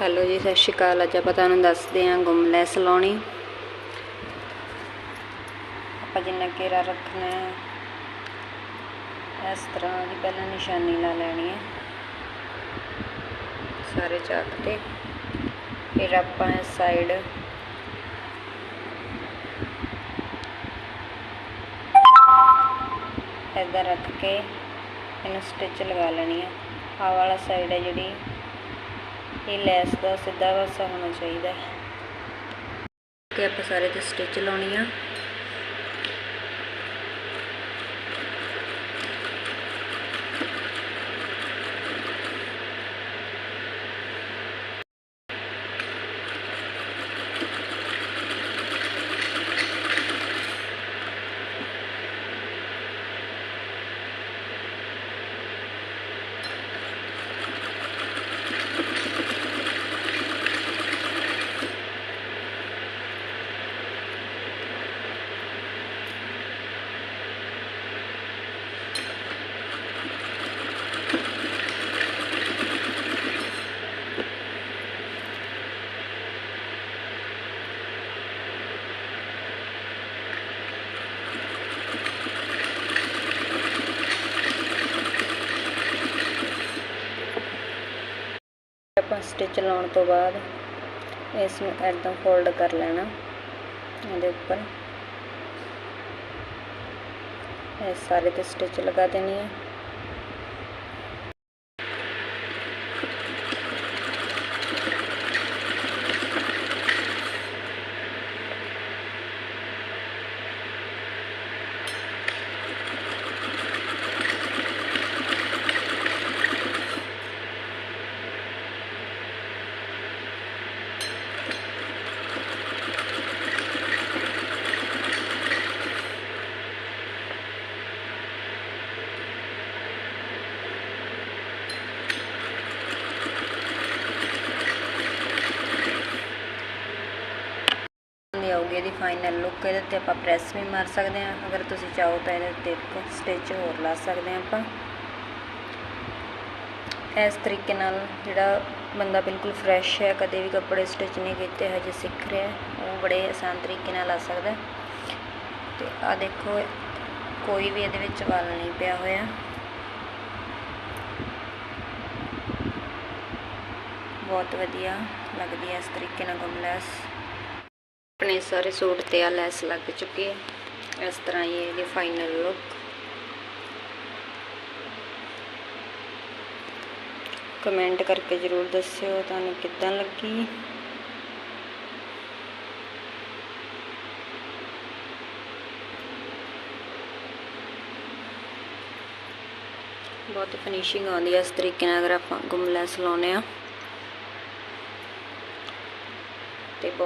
Hello ਜੀ, ਸਤਿ ਸ਼੍ਰੀ ਅਕਾਲ। ਅੱਜ ਆਪਾਂ ਤੁਹਾਨੂੰ ਦੱਸਦੇ ਹਾਂ ਗੁੰਮਲੈਸ ਲਾਉਣੀ ਆਪਾਂ ਜਿੰਨਾ ਘੇਰਾ ਰੱਖਣਾ ਹੈ, ਇਸ ਤਰ੍ਹਾਂ ਦੀ ਪਹਿਲਾਂ ਨਿਸ਼ਾਨੀ ਲਾ ਲੈਣੀ ਹੈ। ਸਾਰੇ ਚਾਕ ਤੇ। ਫਿਰ ਆਪਾਂ ਇਸ ਸਾਈਡ ਇੱਦਾਂ ਰੱਖ ਕੇ ਇਹਨੂੰ ਸਟਿਚ ਲਗਾ ਲੈਣੀ ਹੈ। ਆਹ ਵਾਲਾ ਸਾਈਡ ਹੈ ਜਿਹੜੀ ਇਹ ਲੈਸ ਦਾ ਸਿੱਧਾ ਪਾਸਾ ਹੋਣਾ ਚਾਹੀਦਾ ਹੈ। ਕਿ ਆਪਾਂ ਸਾਰੇ ਤੇ ਸਟਿਚ ਲਾਉਣੀ ਆ ਆਪਾਂ ਸਟਿਚ ਲਾਉਣ ਤੋਂ ਬਾਅਦ ਇਸ ਨੂੰ ਇੱਦਾਂ ਫੋਲਡ ਕਰ ਲੈਣਾ ਇਹਦੇ ਉੱਪਰ। ਇਹ ਸਾਰੇ ਤੇ ਸਟਿਚ ਲਗਾ ਦੇਣੀ ਹੈ ਦੀ ਇਹਦੀ ਫਾਈਨਲ ਲੁੱਕ ਇਹਦੇ ਉੱਤੇ ਆਪਾਂ ਪ੍ਰੈਸ ਵੀ ਮਾਰ ਸਕਦੇ ਹਾਂ। ਅਗਰ ਤੁਸੀਂ ਚਾਹੋ ਤਾਂ ਇਹਦੇ ਉੱਤੇ ਇੱਕ ਸਟਿਚ ਹੋਰ ਲਾ ਸਕਦੇ ਹਾਂ ਆਪਾਂ। ਇਸ ਤਰੀਕੇ ਨਾਲ ਜਿਹੜਾ ਬੰਦਾ ਬਿਲਕੁਲ ਫਰੈਸ਼ ਹੈ, ਕਦੇ ਵੀ ਕੱਪੜੇ ਸਟਿਚ ਨਹੀਂ ਕੀਤੇ ਹਜੇ ਸਿੱਖ ਰਿਹਾ ਉਹ ਬੜੇ ਆਸਾਨ ਤਰੀਕੇ ਨਾਲ ਆ ਸਕਦਾ ਹੈ। ਤੇ ਆ ਦੇਖੋ, ਕੋਈ ਵੀ ਇਹਦੇ ਵਿੱਚ ਵਲ ਨਹੀਂ ਪਿਆ ਹੋਇਆ। ਬਹੁਤ ਵਧੀਆ ਲੱਗਦੀ ਹੈ ਇਸ ਤਰੀਕੇ ਨਾਲ ਗੁੰਮਲੈਸ ਆਪਣੇ ਸਾਰੇ ਸੂਟ ਤੇ ਆ ਲੈਸ ਲੱਗ ਚੁੱਕੀ ਹੈ। ਇਸ ਤਰ੍ਹਾਂ ਹੀ ਇਹਦੀ ਫਾਈਨਲ ਲੁੱਕ ਕਮੈਂਟ ਕਰਕੇ ਜਰੂਰ ਦੱਸਿਓ ਤੁਹਾਨੂੰ ਕਿੱਦਾਂ ਲੱਗੀ। ਬਹੁਤ ਫਿਨਿਸ਼ਿੰਗ ਆਉਂਦੀ ਹੈ ਇਸ ਤਰੀਕੇ ਨਾਲ ਅਗਰ ਆਪਾਂ ਗੁੰਮਲੈਸ ਲਾਉਨੇ ਆ। ਤੇ